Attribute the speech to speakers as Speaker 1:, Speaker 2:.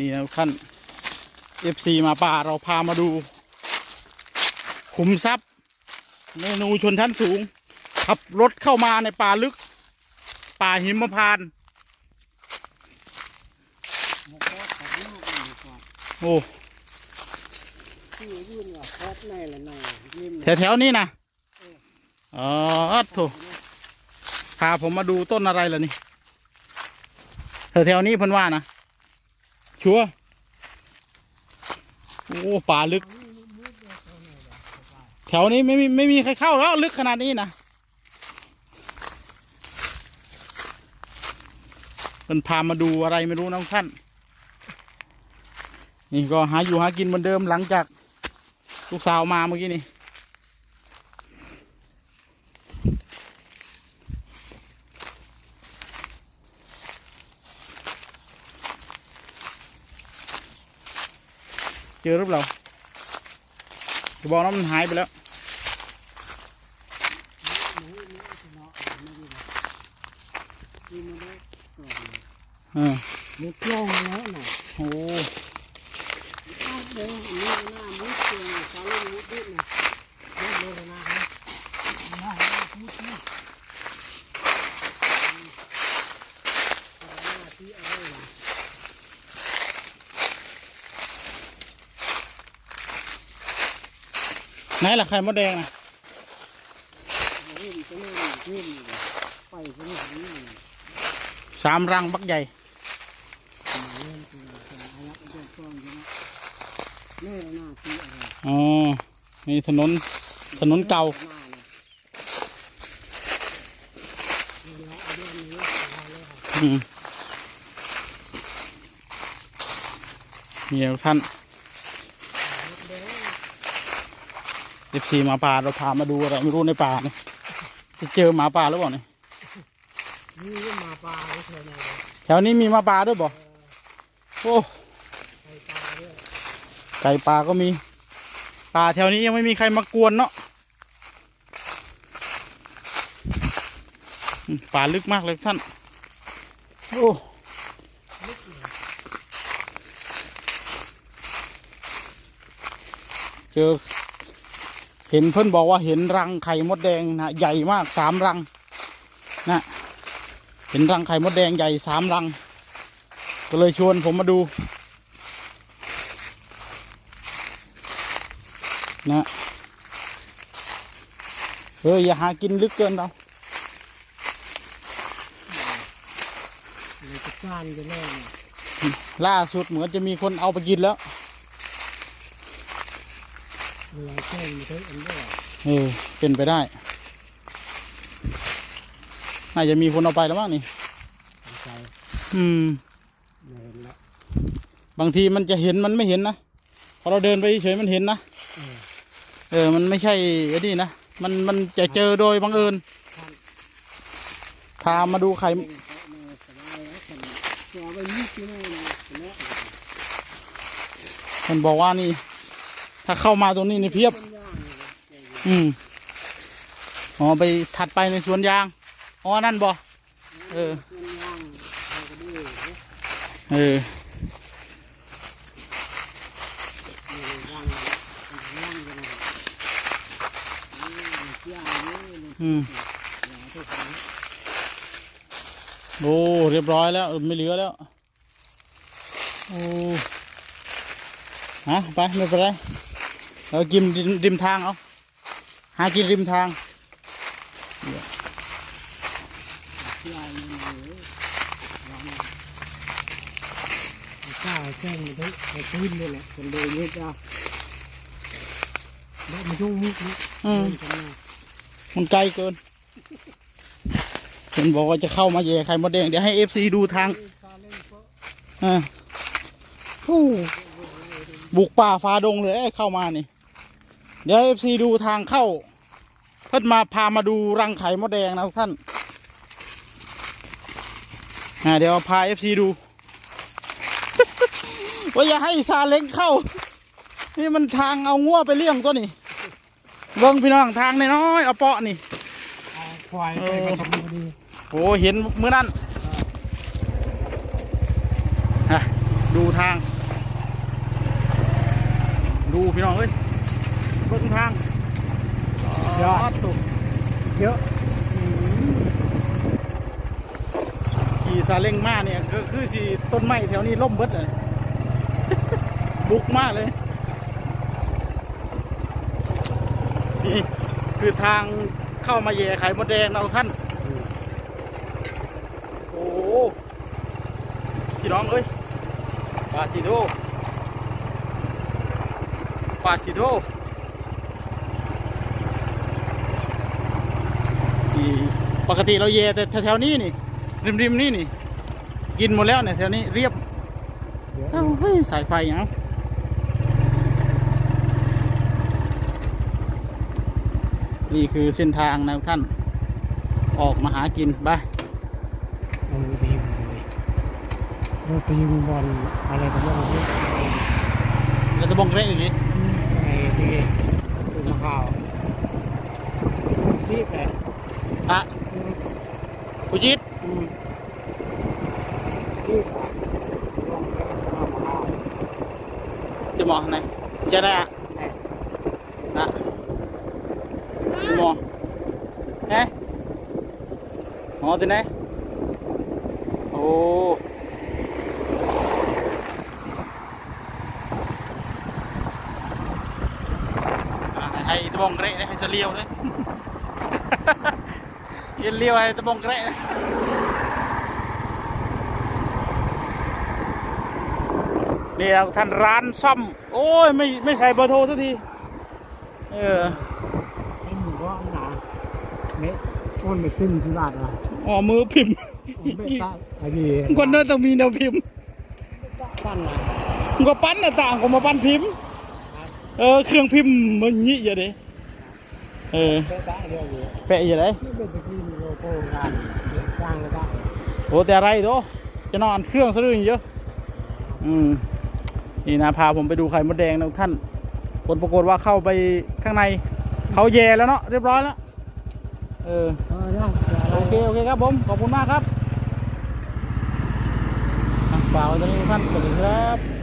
Speaker 1: นี่นะท่าน FC มาป่าเราพามาดู ขุมทรัพย์ เมนูชนชั้นสูง ขับรถเข้ามาในป่าลึก ป่าหิมพานต์
Speaker 2: หกร้ากเลยก่อน
Speaker 1: โอ้แถวแถวๆนี้นะอ๋อโถพาผมมาดูต้นอะไรล่ะนี่แถวแถวๆนี้เพิ่นว่านะ ชัวโอ้ป่าลึก แถวนี้ไม่มีไม่มีใครเข้าแล้วลึกขนาดนี้นะมันพามาดูอะไรไม่รู้นะท่าน นี่ก็หาอยู่หากินเหมือนเดิมหลังจากลูกสาวมาเมื่อกี้นี่ เจอหรือเปล่าจะบอกนะมันหายไปแล้ว
Speaker 2: มมาได้ก่อน
Speaker 1: เออ
Speaker 2: มุกล่องแล้วน่ะ
Speaker 1: โอ้
Speaker 2: อ้าเด้ออันนี้หน้ามุกเกลือสาลูกมุกดิบนะเลิกเลยนะครับหน้ามุกนี่หน้าที่อะไรวะ
Speaker 1: ไหนล่ะไข่มดแดงนะสามรังบักใหญ่
Speaker 2: อ๋อนี่
Speaker 1: ถนน ถนนเก่า
Speaker 2: หนียวลาเอาเรื่องนี้เอาเลยค่ะ
Speaker 1: อืมเนี่ยท่าน เอฟซีหมาป่าเราพามาดูอะไรไม่รู้ในป่าเนี่ยจะเจอหมาป่าหรือเปล่าเนี่ย
Speaker 2: นี่มาปลาไม่เคยมาเลย
Speaker 1: แถวนี้มีหมาป่าด้วยบ่โอ้
Speaker 2: ไปปลาด้วย
Speaker 1: ไก่ป่าก็มีป่าแถวนี้ยังไม่มีใครมากวนเนาะอืมป่าลึกมากเลยท่านโอ้เจอ เห็นเพื่อนบอกว่าเห็นรังไข่มดแดงนะใหญ่มากสามรังนะเห็นรังไข่มดแดงใหญ่สามรัง ก็เลยชวนผมมาดูนะเฮ้ยอย่าหากินลึกเกินเรา
Speaker 2: เลยจะก้านไปเลยเนี่ย
Speaker 1: ล่าสุดเหมือนจะมีคนเอาไปกินแล้ว
Speaker 2: เวลาแช่มันใช้อันเดียว
Speaker 1: เออเป็นไปได้ น่าจะมีคนเอาไปแล้วมั้งนี่
Speaker 2: ใจ
Speaker 1: อืม
Speaker 2: ไม่เห็นแล้ว
Speaker 1: บางทีมันจะเห็นมันไม่เห็นนะพอเราเดินไปเฉยๆมันเห็นนะ
Speaker 2: เออ
Speaker 1: เออ มันไม่ใช่ไอ้นี่นะมันมันจะเจอโดยบังเอิญพามาดูไข่
Speaker 2: เล่นเพราะมาสบายแล้วคนตัวไปนิดนึงนะเนาะ
Speaker 1: มันบอกว่านี่ ถ้าเข้ามาตรงนี้นี่เพียบ อืมอ๋อไปถัดไปในสวนยาง อ๋อ นั่นบ่เออ
Speaker 2: เอ
Speaker 1: อ อืม โอ้ เรียบร้อยแล้ว ไม่เหลือแล้ว โอ้ฮะไป ไม่เป็นไร เรากินริมริมทางเอาหากินริมทาง
Speaker 2: ย่างนี่เลยย่างข้าวแข้งมันได้ไปขึ้นเลยแหละคนเดินเยอะจ้าแล้วมันยุ่งมุกนี่
Speaker 1: อืม
Speaker 2: เดินกันมา
Speaker 1: มันไกลเกินเห็นบอกว่าจะเข้ามาแย่ไข่มดแดงเดี๋ยวให้เอฟซีดูทางอ่าโอ้บุกป่าฟ้าดงเลยเอ้ยเข้ามานี่ เดี๋ยวเอฟซีดูทางเข้าเพิ่นมาพามาดูรังไข่มดแดงนะทุกท่านอ่าเดี๋ยวพาเอฟซีดูว่าอย่าให้ซาเล้งเข้า นี่มันทางเอางัวไปเลี้ยงตัวนี่เบิ้งพี่น้องทางน้อยๆเอาเปาะนี่
Speaker 2: เอาควายไปผสมพอดี
Speaker 1: โอ้เห็นมื้อนั้นอะดูดูทาง ดูพี่น้องเอ้ย เบิ่งทาง
Speaker 2: ยอด
Speaker 1: ตุก
Speaker 2: เยอะ
Speaker 1: ขี่ซาเล้งมาเนี่ยก็คือสิต้นไม้แถวนี้ล่มเบิดเลยบุกมากเลยนี่คือทางเข้ามาแย่ไข่มดแดงเราท่าน โอ้โหพี่น้องเอ้ยปาจิโดปาจิโดนี่ ปกติเราแย่แต่แถวๆนี้นี่ ริมๆนี่นี่ กินหมดแล้วเนี่ยแถวนี้เรียบ
Speaker 2: เยอะ
Speaker 1: เอ้าเฮ้ยสายไฟหยังนี่คือเส้นทางนะท่าน ออกมาหากินไป
Speaker 2: เอามือตีมือเลยเอาตีมือบอลอะไรก็ไม่รู้
Speaker 1: แล้วจะบองเกรอีกที
Speaker 2: ไอ้ที่ตุ้มข้าวชีพแหละ
Speaker 1: อะ ปุจิต
Speaker 2: ชีพ
Speaker 1: จะมองไหนจะได้อะนะจะมอ ยวเลยเย็นเลี้ยวให้ตะบองเกรนะนี่เราท่านร้านซ่อม โอ้ย ไม่ไม่ใส่เบอร์โทรสักที เออ
Speaker 2: ไอ้หมูก็หนาเม็ดอ้นไม่ขึ้นสิบบาทอะ
Speaker 1: อ๋อ มือพิมพ์
Speaker 2: ไม่ตั้งไอ้พี่
Speaker 1: คนนั้นต้องมีแนวพิมพ์
Speaker 2: ตั้งนะ
Speaker 1: มันก็ปั้นหน้าต่างของมาปั้นพิมพ์ เออ เครื่องพิมพ์มันยี่อย่าดิเออ
Speaker 2: เป๊ะตั้ง เดียวอ
Speaker 1: แปะอย่าได
Speaker 2: นี่เป็นสกรีนโลโก้งได้
Speaker 1: โอ้แต่อะไรโตจะนอนเครื่องซะด้วยเยอะอืมนี่นะพาผมไปดูไข่มดแดงนะท่านผลปรากฏว่าเข้าไปข้างในเขาแย่แล้วเนาะเรียบร้อยแล้วเออโอเคโอเคครับผมขอบคุณมากครับฝากไว้ตรงนี้ท่านสวัสดีครับ